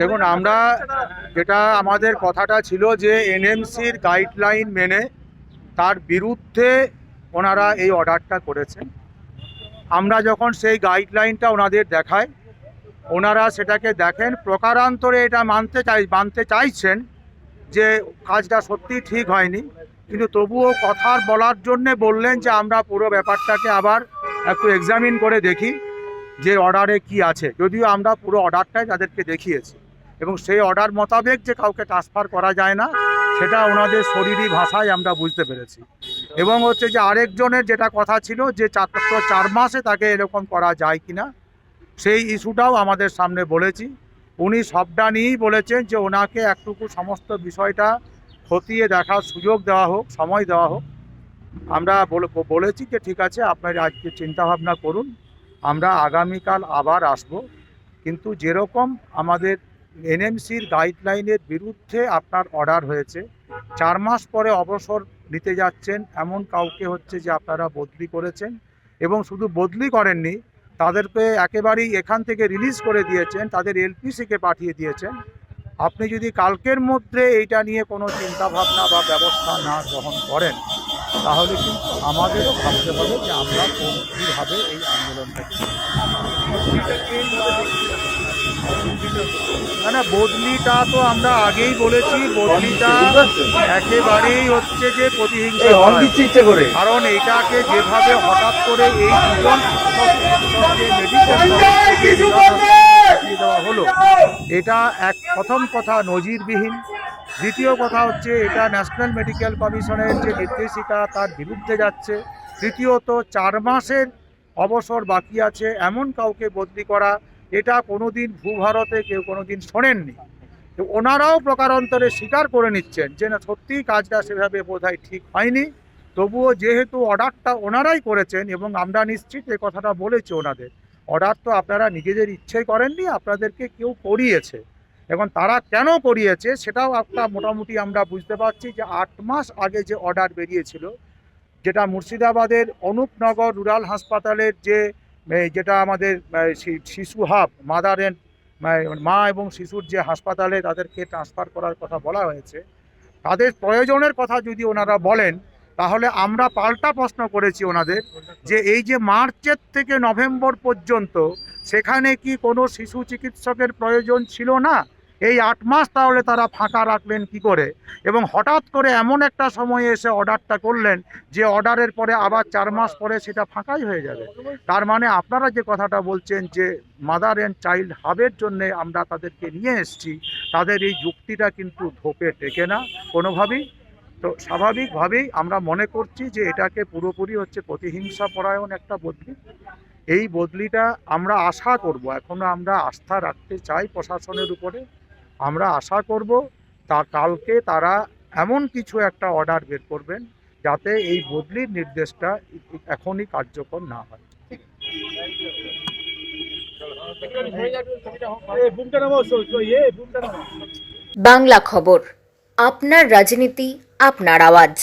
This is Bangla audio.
দেখুন, আমরা যেটা আমাদের কথাটা ছিল যে এনএমসির গাইডলাইন মেনে তার বিরুদ্ধে ওনারা এই অর্ডারটা করেছেন। আমরা যখন সেই গাইডলাইনটা ওনাদের দেখাই, ওনারা সেটাকে দেখেন, প্রকারান্তরে এটা মানতে চাই, মানতে চাইছেন যে কাজটা সত্যি ঠিক হয়নি, কিন্তু তবুও কথার বলার জন্যে বললেন যে আমরা পুরো ব্যাপারটাকে আবার একটু এক্সামিন করে দেখি যে অর্ডারে কি আছে। যদিও আমরা পুরো অর্ডারটাই তাদেরকে দেখিয়েছি। এবং সেই অর্ডার মোতাবেক যে কাউকে ট্রান্সফার করা যায় না, সেটা ওনাদের শরীরী ভাষায় আমরা বুঝতে পেরেছি। এবং হচ্ছে যে আরেকজনের যেটা কথা ছিল যে চার চার মাসে তাকে এরকম করা যায় কিনা, সেই ইস্যুটাও আমাদের সামনে বলেছি। উনি সবটা নিয়েই বলেছেন যে ওনাকে একটুকু সমস্ত বিষয়টা খতিয়ে দেখার সুযোগ দেওয়া হোক, সময় দেওয়া হোক। আমরা বলে- বলেছি যে ঠিক আছে, আপনারা আজকে চিন্তাভাবনা করুন, আমরা আগামীকাল আবার আসব। কিন্তু যেরকম আমাদের এনএমসির গাইডলাইনের বিরুদ্ধে আপনার অর্ডার হয়েছে। চার মাস পরে অবসর নিতে যাচ্ছেন, এমন কাউকে হচ্ছে যে আপনারা বদলি করেছেন এবং শুধু বদলি করেননি, তাদেরকে একেবারেই এখান থেকে রিলিজ করে দিয়েছেন, তাদের এলপিসিকে পাঠিয়ে দিয়েছেন। আপনি যদি কালকের মধ্যে এইটা নিয়ে কোনো চিন্তাভাবনা বা ব্যবস্থা না গ্রহণ করেন, তাহলে কিন্তু আমাদেরও ভাবতে হবে যে আমরা কোন কীভাবে এই আন্দোলনটাকে না না বদলিটা তো আমরা আগেই বলেছি বদলিটা একেবারেই হচ্ছে যে প্রতিহিংসা ইচ্ছে করে। কারণ এটাকে যেভাবে হঠাৎ করে এই দুজন দেওয়া হলো এটা এক প্রথম কথা নজিরবিহীন। দ্বিতীয় কথা হচ্ছে এটা ন্যাশনাল মেডিকেল কমিশনের যে নির্দেশিকা তার বিরুদ্ধে যাচ্ছে। তৃতীয়ত চার মাসের অবসর বাকি আছে এমন কাউকে বদলি করা এটা কোনোদিন ভূভারতে কেউ কোনোদিন শোনেননি। তো ওনারাও প্রকারান্তরে স্বীকার করে নিচ্ছেন যে, না, সত্যিই কাজটা সেভাবে বোধহয় ঠিক হয়নি। তবুও যেহেতু অর্ডারটা ওনারাই করেছেন এবং আমরা নিশ্চিত এই কথাটা বলেছি ওনাদের, অর্ডার তো আপনারা নিজেদের ইচ্ছেই করেননি, আপনাদেরকে কেউ করিয়েছে। এখন তারা কেন করিয়েছে সেটাও একটা মোটামুটি আমরা বুঝতে পারছি যে, আট মাস আগে যে অর্ডার বেরিয়েছিল, যেটা মুর্শিদাবাদের অনুপনগর রুরাল হাসপাতালের যে যেটা আমাদের শিশু হাব মাদার অ্যান্ড মা এবং শিশুর যে হাসপাতালে তাদেরকে ট্রান্সফার করার কথা বলা হয়েছে, তাদের প্রয়োজনের কথা যদি ওনারা বলেন, তাহলে আমরা পাল্টা প্রশ্ন করেছি ওনাদের যে এই যে মার্চের থেকে নভেম্বর পর্যন্ত সেখানে কি কোনো শিশু চিকিৎসকের প্রয়োজন ছিল না? এই আট মাস তাহলে তারা ফাঁকা রাখলেন কি করে? এবং হঠাৎ করে এমন একটা সময়ে এসে অর্ডারটা করলেন যে অর্ডারের পরে আবার চার মাস পরে সেটা ফাঁকাই হয়ে যাবে। তার মানে আপনারা যে কথাটা বলছেন যে মাদার অ্যান্ড চাইল্ড হাবের জন্যে আমরা তাদেরকে নিয়ে এসেছি, তাদের এই যুক্তিটা কিন্তু ধোপে টেকে না কোনোভাবেই। তো স্বাভাবিকভাবেই আমরা মনে করছি যে এটাকে পুরোপুরি হচ্ছে প্রতিহিংসা পরায়ণ একটা বদলি। এই বদলিটা আমরা আশা করব, এখনও আমরা আস্থা রাখতে চাই প্রশাসনের উপরে। আমরা আশা করব তা কালকে তারা এমন কিছু একটা অর্ডার বের করবেন যাতে এই বদলির নির্দেশটা এখনই কার্যকর না হয়। বাংলা খবর, আপনার রাজনীতি, আপনার আওয়াজ।